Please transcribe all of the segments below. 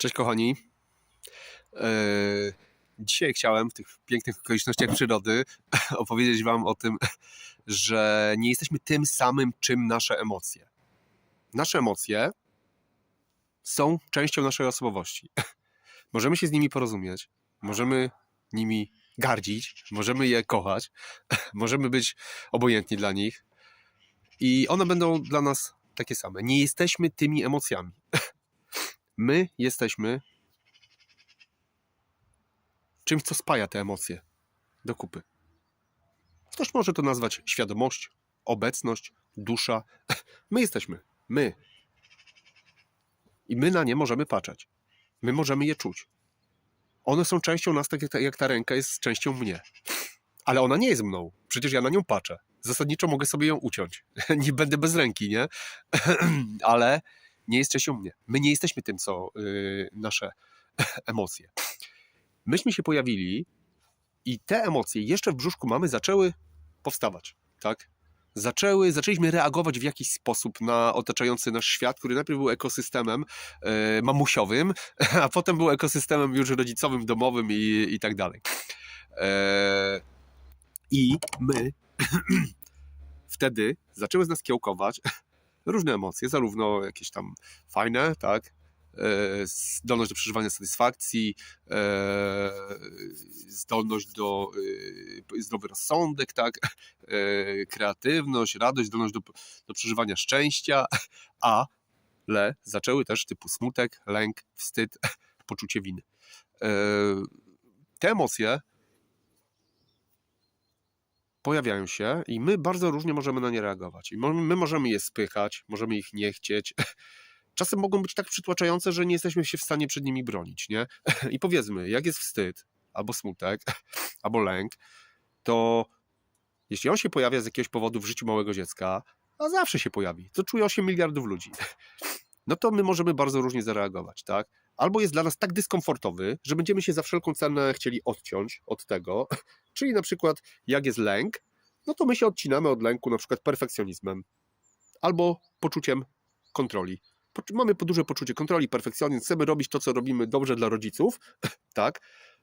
Cześć kochani. Eee, Dzisiaj chciałem w tych pięknych okolicznościach przyrody opowiedzieć Wam o tym, że nie jesteśmy tym samym, czym nasze emocje. Nasze emocje są częścią naszej osobowości. Możemy się z nimi porozumieć, możemy nimi gardzić, możemy je kochać, możemy być obojętni dla nich i one będą dla nas takie same. Nie jesteśmy tymi emocjami. My jesteśmy czymś, co spaja te emocje do kupy. Ktoś może to nazwać świadomość, obecność, dusza. My jesteśmy. My. I my na nie możemy patrzeć. My możemy je czuć. One są częścią nas, tak jak ta, jak ta ręka jest częścią mnie. Ale ona nie jest mną. Przecież ja na nią patrzę. Zasadniczo mogę sobie ją uciąć. nie będę bez ręki, nie? Ale nie jest częścią mnie. My nie jesteśmy tym, co yy, nasze emocje. Myśmy się pojawili i te emocje jeszcze w brzuszku mamy zaczęły powstawać, tak? Zaczęły, zaczęliśmy reagować w jakiś sposób na otaczający nasz świat, który najpierw był ekosystemem e, mamusiowym, a potem był ekosystemem już rodzicowym, domowym i, i tak dalej. E, I my wtedy zaczęły z nas kiełkować różne emocje, zarówno jakieś tam fajne, tak, e, zdolność do przeżywania satysfakcji, e, zdolność do e, zdrowy rozsądek, tak, kreatywność, radość, zdolność do, do przeżywania szczęścia, ale zaczęły też typu smutek, lęk, wstyd, poczucie winy. Te emocje pojawiają się i my bardzo różnie możemy na nie reagować. I my możemy je spychać, możemy ich nie chcieć. Czasem mogą być tak przytłaczające, że nie jesteśmy się w stanie przed nimi bronić, nie? I powiedzmy, jak jest wstyd, albo smutek, albo lęk, to jeśli on się pojawia z jakiegoś powodu w życiu małego dziecka, a zawsze się pojawi, to czuje 8 miliardów ludzi, no to my możemy bardzo różnie zareagować, tak? Albo jest dla nas tak dyskomfortowy, że będziemy się za wszelką cenę chcieli odciąć od tego, czyli na przykład jak jest lęk, no to my się odcinamy od lęku na przykład perfekcjonizmem albo poczuciem kontroli. Mamy duże poczucie kontroli, perfekcjonizm, chcemy robić to, co robimy dobrze dla rodziców, tak,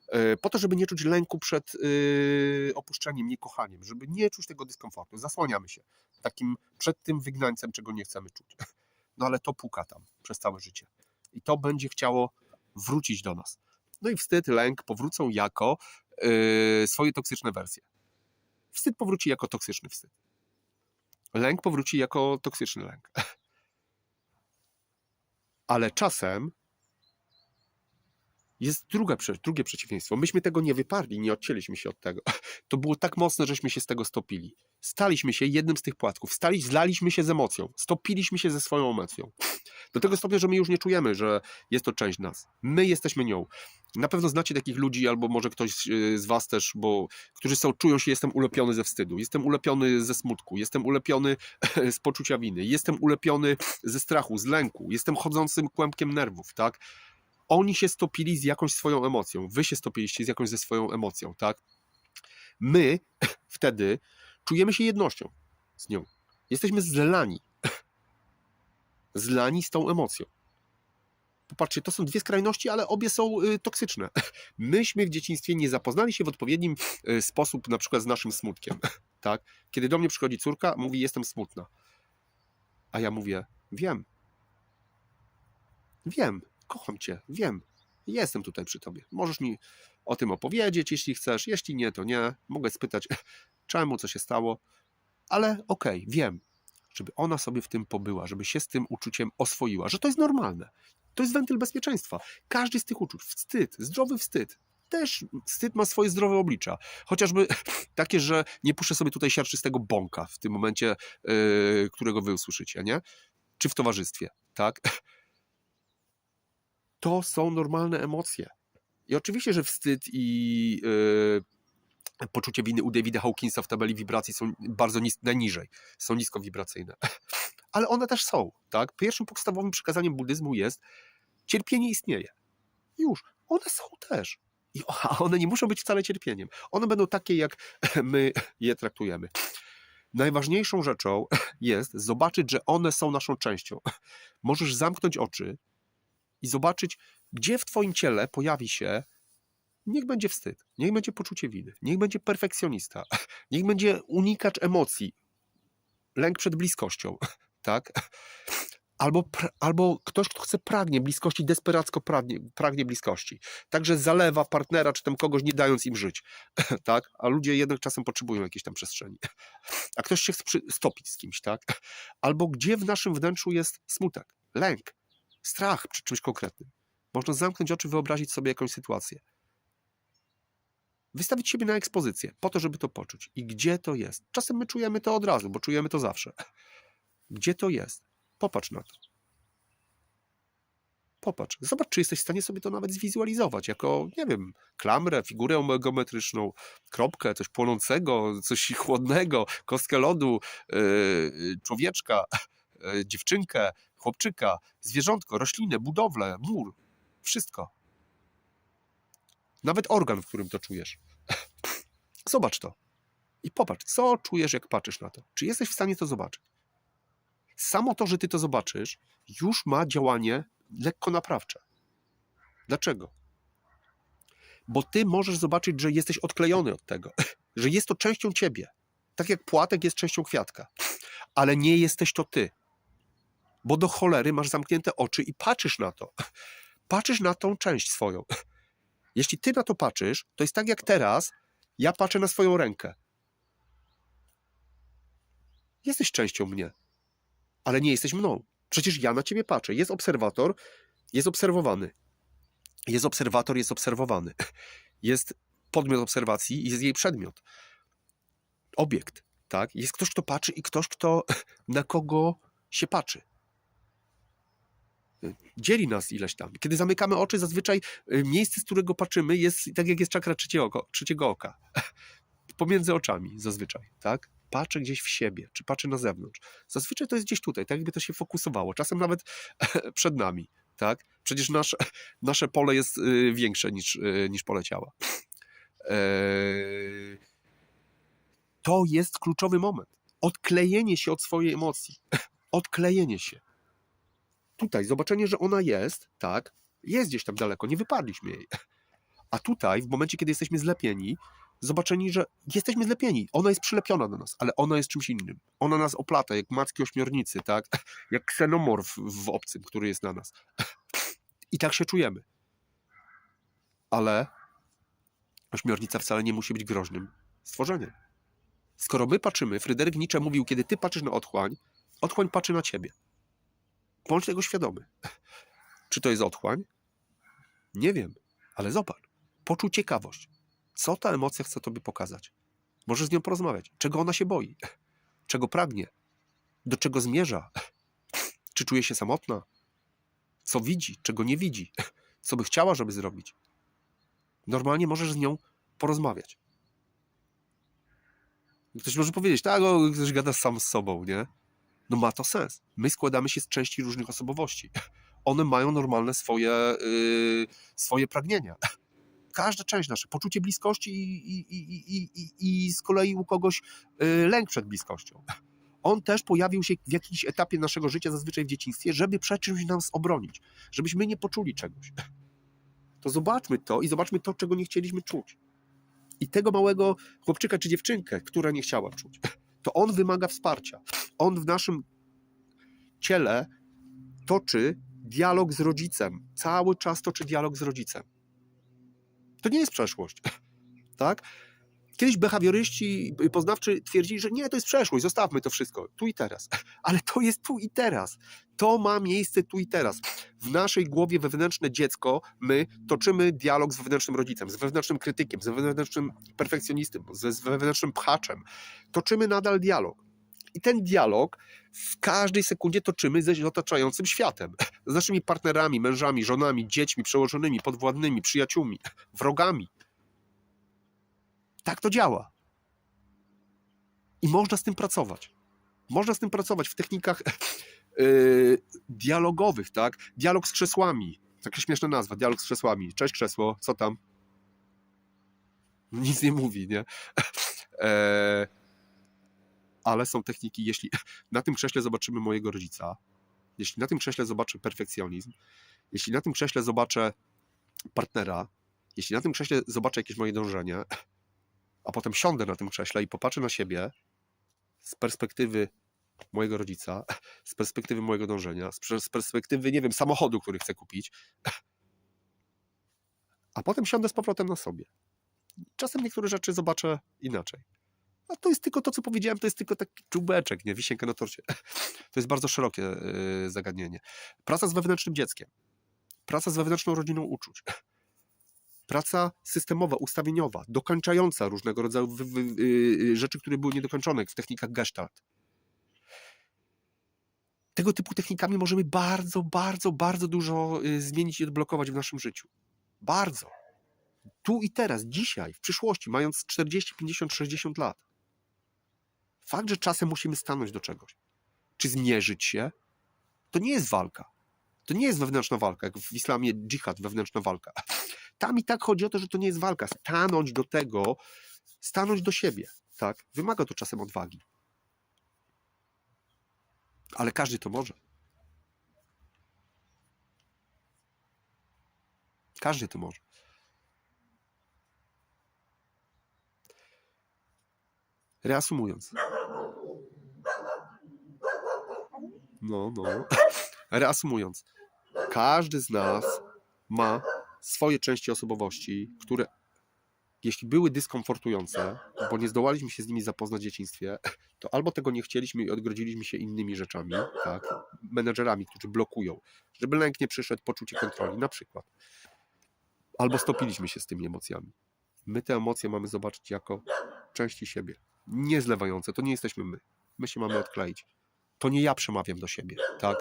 e, po to, żeby nie czuć lęku przed yy, opuszczeniem, niekochaniem, żeby nie czuć tego dyskomfortu. Zasłaniamy się takim przed tym wygnańcem, czego nie chcemy czuć. No ale to puka tam przez całe życie. I to będzie chciało wrócić do nas. No i wstyd, lęk powrócą jako yy, swoje toksyczne wersje. Wstyd powróci jako toksyczny wstyd. Lęk powróci jako toksyczny lęk. Ale czasem jest druga, drugie przeciwieństwo. Myśmy tego nie wyparli, nie odcięliśmy się od tego. To było tak mocne, żeśmy się z tego stopili. Staliśmy się jednym z tych płatków. Stali, zlaliśmy się z emocją. Stopiliśmy się ze swoją emocją. Do tego stopnia, że my już nie czujemy, że jest to część nas. My jesteśmy nią. Na pewno znacie takich ludzi, albo może ktoś y, z Was też, bo którzy są, czują się, jestem ulepiony ze wstydu, jestem ulepiony ze smutku, jestem ulepiony z poczucia winy, jestem ulepiony ze strachu, z lęku, jestem chodzącym kłębkiem nerwów, tak? Oni się stopili z jakąś swoją emocją, Wy się stopiliście z jakąś ze swoją emocją, tak? My wtedy czujemy się jednością z nią. Jesteśmy zlani. Zlani z tą emocją. Popatrzcie, to są dwie skrajności, ale obie są y, toksyczne. Myśmy w dzieciństwie nie zapoznali się w odpowiednim y, sposób, na przykład z naszym smutkiem. Tak? Kiedy do mnie przychodzi córka, mówi: Jestem smutna. A ja mówię: Wiem. Wiem, kocham cię, wiem. Jestem tutaj przy tobie. Możesz mi o tym opowiedzieć, jeśli chcesz. Jeśli nie, to nie. Mogę spytać, czemu, co się stało. Ale okej, wiem. Żeby ona sobie w tym pobyła, żeby się z tym uczuciem oswoiła, że to jest normalne. To jest wentyl bezpieczeństwa. Każdy z tych uczuć, wstyd, zdrowy wstyd. Też wstyd ma swoje zdrowe oblicza. Chociażby takie, że nie puszczę sobie tutaj siarczystego bąka w tym momencie, yy, którego wy usłyszycie, nie? Czy w towarzystwie, tak? To są normalne emocje. I oczywiście, że wstyd i yy, poczucie winy u Davida Hawkinsa w tabeli wibracji są bardzo nis- najniżej, są niskowibracyjne. Ale one też są, tak? Pierwszym podstawowym przekazaniem buddyzmu jest cierpienie istnieje. Już, one są też. I, a one nie muszą być wcale cierpieniem. One będą takie, jak my je traktujemy. Najważniejszą rzeczą jest zobaczyć, że one są naszą częścią. Możesz zamknąć oczy i zobaczyć, gdzie w Twoim ciele pojawi się, niech będzie wstyd, niech będzie poczucie winy, niech będzie perfekcjonista, niech będzie unikacz emocji, lęk przed bliskością, tak? Albo, albo ktoś, kto chce pragnie bliskości, desperacko pragnie, pragnie bliskości. Także zalewa partnera czy tam kogoś, nie dając im żyć, tak? A ludzie jednak czasem potrzebują jakiejś tam przestrzeni. A ktoś się stopić z kimś, tak? Albo gdzie w naszym wnętrzu jest smutek, lęk, strach przed czymś konkretnym. Można zamknąć oczy, wyobrazić sobie jakąś sytuację. Wystawić siebie na ekspozycję, po to, żeby to poczuć. I gdzie to jest? Czasem my czujemy to od razu, bo czujemy to zawsze. Gdzie to jest? Popatrz na to. Popatrz. Zobacz, czy jesteś w stanie sobie to nawet zwizualizować jako, nie wiem, klamrę, figurę geometryczną, kropkę, coś płonącego, coś chłodnego, kostkę lodu, yy, człowieczka, yy, dziewczynkę, chłopczyka, zwierzątko, roślinę, budowlę, mur. Wszystko. Nawet organ, w którym to czujesz. Zobacz to. I popatrz, co czujesz, jak patrzysz na to. Czy jesteś w stanie to zobaczyć? Samo to, że ty to zobaczysz, już ma działanie lekko naprawcze. Dlaczego? Bo ty możesz zobaczyć, że jesteś odklejony od tego, że jest to częścią ciebie. Tak jak płatek jest częścią kwiatka. Ale nie jesteś to ty. Bo do cholery masz zamknięte oczy i patrzysz na to. Patrzysz na tą część swoją. Jeśli ty na to patrzysz, to jest tak jak teraz, ja patrzę na swoją rękę. Jesteś częścią mnie, ale nie jesteś mną. Przecież ja na ciebie patrzę. Jest obserwator, jest obserwowany. Jest obserwator, jest obserwowany. Jest podmiot obserwacji, jest jej przedmiot. Obiekt, tak? Jest ktoś, kto patrzy i ktoś, kto na kogo się patrzy. Dzieli nas ileś tam. Kiedy zamykamy oczy, zazwyczaj y, miejsce, z którego patrzymy, jest tak jak jest czakra trzeciego, trzeciego oka. Pomiędzy oczami zazwyczaj, tak? Patrzę gdzieś w siebie, czy patrzę na zewnątrz. Zazwyczaj to jest gdzieś tutaj, tak jakby to się fokusowało. Czasem nawet przed nami, tak? Przecież nasze, nasze pole jest y, większe niż, y, niż pole ciała. Eee, To jest kluczowy moment. Odklejenie się od swojej emocji. Odklejenie się tutaj zobaczenie, że ona jest, tak, jest gdzieś tam daleko, nie wyparliśmy jej. A tutaj, w momencie, kiedy jesteśmy zlepieni, zobaczeni, że jesteśmy zlepieni, ona jest przylepiona do nas, ale ona jest czymś innym. Ona nas oplata, jak macki ośmiornicy, tak, jak ksenomorf w obcym, który jest na nas. I tak się czujemy. Ale ośmiornica wcale nie musi być groźnym stworzeniem. Skoro my patrzymy, Fryderyk Nietzsche mówił, kiedy ty patrzysz na otchłań, otchłań patrzy na ciebie. Bądź tego świadomy. Czy to jest otchłań? Nie wiem, ale zobacz. Poczuj ciekawość. Co ta emocja chce tobie pokazać? Możesz z nią porozmawiać. Czego ona się boi? Czego pragnie? Do czego zmierza? Czy czuje się samotna? Co widzi? Czego nie widzi? Co by chciała, żeby zrobić? Normalnie możesz z nią porozmawiać. Ktoś może powiedzieć, tak, o, ktoś gada sam z sobą, nie? No ma to sens. My składamy się z części różnych osobowości. One mają normalne swoje, yy, swoje pragnienia. Każda część nasza, poczucie bliskości i, i, i, i, i, i z kolei u kogoś yy, lęk przed bliskością. On też pojawił się w jakimś etapie naszego życia, zazwyczaj w dzieciństwie, żeby przed czymś nas obronić, żebyśmy nie poczuli czegoś. To zobaczmy to i zobaczmy to, czego nie chcieliśmy czuć. I tego małego chłopczyka czy dziewczynkę, która nie chciała czuć, to on wymaga wsparcia on w naszym ciele toczy dialog z rodzicem. Cały czas toczy dialog z rodzicem. To nie jest przeszłość. Tak? Kiedyś behawioryści poznawczy twierdzili, że nie, to jest przeszłość, zostawmy to wszystko, tu i teraz. Ale to jest tu i teraz. To ma miejsce tu i teraz. W naszej głowie wewnętrzne dziecko, my toczymy dialog z wewnętrznym rodzicem, z wewnętrznym krytykiem, z wewnętrznym perfekcjonistą, z wewnętrznym pchaczem. Toczymy nadal dialog. I ten dialog w każdej sekundzie toczymy ze otaczającym światem. Z naszymi partnerami, mężami, żonami, dziećmi, przełożonymi, podwładnymi, przyjaciółmi, wrogami. Tak to działa. I można z tym pracować. Można z tym pracować w technikach yy, dialogowych, tak? Dialog z krzesłami. Taka śmieszna nazwa, dialog z krzesłami. Cześć krzesło, co tam? Nic nie mówi, nie? Eee, ale są techniki, jeśli na tym krześle zobaczymy mojego rodzica, jeśli na tym krześle zobaczę perfekcjonizm, jeśli na tym krześle zobaczę partnera, jeśli na tym krześle zobaczę jakieś moje dążenie, a potem siądę na tym krześle i popatrzę na siebie z perspektywy mojego rodzica, z perspektywy mojego dążenia, z pers- z perspektywy, nie wiem, samochodu, który chcę kupić, a potem siądę z powrotem na sobie. Czasem niektóre rzeczy zobaczę inaczej. A to jest tylko to, co powiedziałem, to jest tylko taki czubeczek, nie? Wisienka na torcie. To jest bardzo szerokie yy, zagadnienie. Praca z wewnętrznym dzieckiem. Praca z wewnętrzną rodziną uczuć. Praca systemowa, ustawieniowa, dokończająca różnego rodzaju yy, rzeczy, które były niedokończone w technikach Gestalt. Tego typu technikami możemy bardzo, bardzo, bardzo dużo yy, zmienić i odblokować w naszym życiu. Bardzo. Tu i teraz, dzisiaj, w przyszłości, mając 40, 50, 60 lat. Fakt, że czasem musimy stanąć do czegoś, czy zmierzyć się, to nie jest walka. To nie jest wewnętrzna walka, jak w islamie dżihad, wewnętrzna walka. Tam i tak chodzi o to, że to nie jest walka. Stanąć do tego, stanąć do siebie. Tak? Wymaga to czasem odwagi. Ale każdy to może. Każdy to może. Reasumując. No, no. Reasumując. Każdy z nas ma swoje części osobowości, które jeśli były dyskomfortujące, bo nie zdołaliśmy się z nimi zapoznać w dzieciństwie, to albo tego nie chcieliśmy i odgrodziliśmy się innymi rzeczami, tak, menedżerami, którzy blokują, żeby lęk nie przyszedł, poczucie kontroli, na przykład. Albo stopiliśmy się z tymi emocjami. My te emocje mamy zobaczyć jako części siebie, nie zlewające, to nie jesteśmy my. My się mamy odkleić. To nie ja przemawiam do siebie, tak?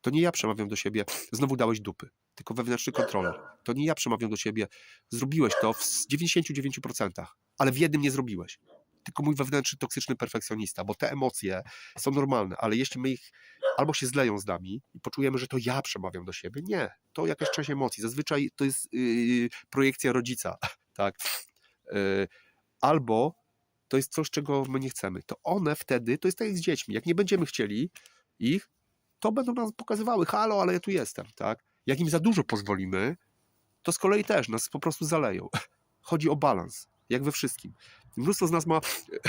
To nie ja przemawiam do siebie, znowu dałeś dupy, tylko wewnętrzny kontroler. To nie ja przemawiam do siebie, zrobiłeś to w 99%, ale w jednym nie zrobiłeś. Tylko mój wewnętrzny toksyczny perfekcjonista, bo te emocje są normalne, ale jeśli my ich albo się zleją z nami i poczujemy, że to ja przemawiam do siebie, nie, to jakaś część emocji. Zazwyczaj to jest yy, projekcja rodzica, tak? Yy, albo to jest coś, czego my nie chcemy. To one wtedy, to jest tak jak z dziećmi, jak nie będziemy chcieli ich, to będą nam pokazywały, halo, ale ja tu jestem, tak? Jak im za dużo pozwolimy, to z kolei też nas po prostu zaleją. Chodzi o balans, jak we wszystkim. Mnóstwo z nas ma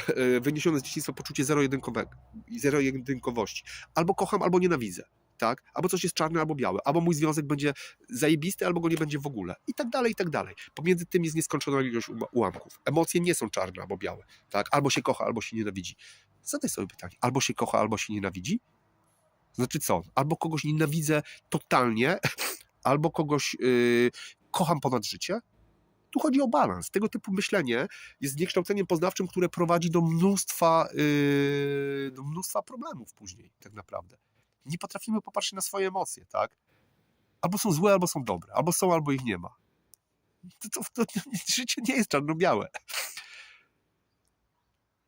e, wyniesione z dzieciństwa poczucie zero-jedynkowości. Albo kocham, albo nienawidzę. Tak? Albo coś jest czarne, albo białe. Albo mój związek będzie zajebisty, albo go nie będzie w ogóle. I tak dalej, i tak dalej. Pomiędzy tym jest nieskończona ilość ułamków. Emocje nie są czarne albo białe. Tak? Albo się kocha, albo się nienawidzi. Zadaj sobie pytanie. Albo się kocha, albo się nienawidzi? Znaczy co? Albo kogoś nienawidzę totalnie, albo kogoś yy, kocham ponad życie? Tu chodzi o balans. Tego typu myślenie jest zniekształceniem poznawczym, które prowadzi do mnóstwa, yy, do mnóstwa problemów później, tak naprawdę. Nie potrafimy popatrzeć na swoje emocje, tak? Albo są złe, albo są dobre, albo są, albo ich nie ma. To, to, to, życie nie jest czarno-białe.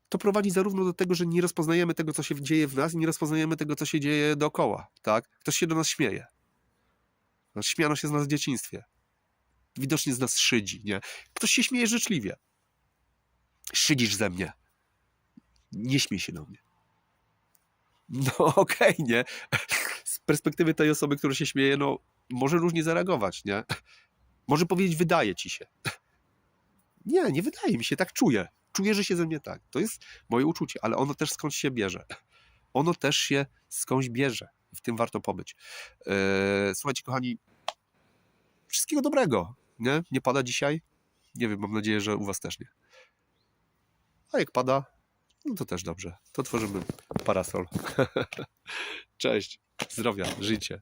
To prowadzi zarówno do tego, że nie rozpoznajemy tego, co się dzieje w nas, i nie rozpoznajemy tego, co się dzieje dookoła, tak? Ktoś się do nas śmieje. No, Śmiano się z nas w dzieciństwie. Widocznie z nas szydzi, nie? Ktoś się śmieje życzliwie. Szydzisz ze mnie. Nie śmiej się do mnie. No okej, nie? Z perspektywy tej osoby, która się śmieje, no może różnie zareagować, nie? Może powiedzieć, wydaje ci się. Nie, nie wydaje mi się, tak czuję. Czuję, że się ze mnie tak. To jest moje uczucie, ale ono też skądś się bierze. Ono też się skądś bierze. W tym warto pobyć. Eee, słuchajcie, kochani, wszystkiego dobrego. Nie? nie pada dzisiaj? Nie wiem, mam nadzieję, że u was też nie. A jak pada, no to też dobrze. To tworzymy parasol. Cześć, zdrowia, życie.